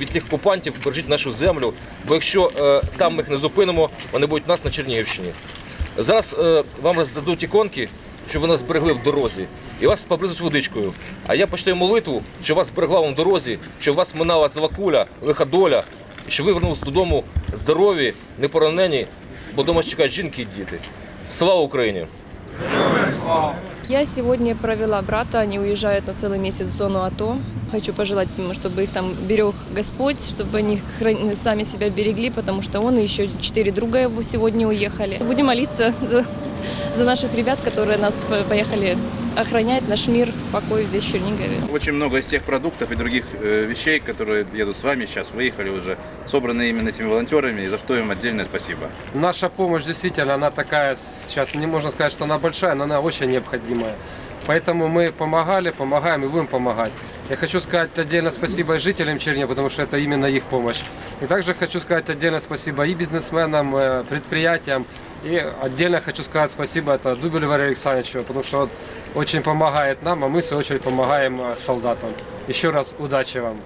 Від цих окупантів бережіть нашу землю, бо якщо е, там ми їх не зупинимо, вони будуть у нас на Чернігівщині. Зараз е, вам роздадуть іконки, щоб ви нас зберегли в дорозі, і вас побризуть водичкою. А я почитаю молитву, щоб вас зберегла вам в дорозі, щоб вас минала завакуля, лиха доля, і щоб ви вернулися додому здорові, не поранені, бо вдома чекають жінки і діти. Слава Україні! Я сегодня провела брата, они уезжают на целый месяц в зону АТО. Хочу пожелать, чтобы их там берег Господь, чтобы они храни- сами себя берегли, потому что он и еще четыре друга его сегодня уехали. Будем молиться за, за наших ребят, которые нас по- поехали охранять, наш мир, покой здесь, в Чернигове. Очень много из тех продуктов и других э, вещей, которые едут с вами сейчас, выехали уже, собраны именно этими волонтерами, и за что им отдельное спасибо. Наша помощь действительно, она такая, сейчас не можно сказать, что она большая, но она очень необходимая. Поэтому мы помогали, помогаем и будем помогать. Я хочу сказать отдельно спасибо и жителям Чернева, потому что это именно их помощь. И также хочу сказать отдельно спасибо и бизнесменам, э, предприятиям. И отдельно хочу сказать спасибо это Дубелю Валерию Александровичу, потому что он очень помогает нам, а мы в свою очередь помогаем э, солдатам. Еще раз удачи вам.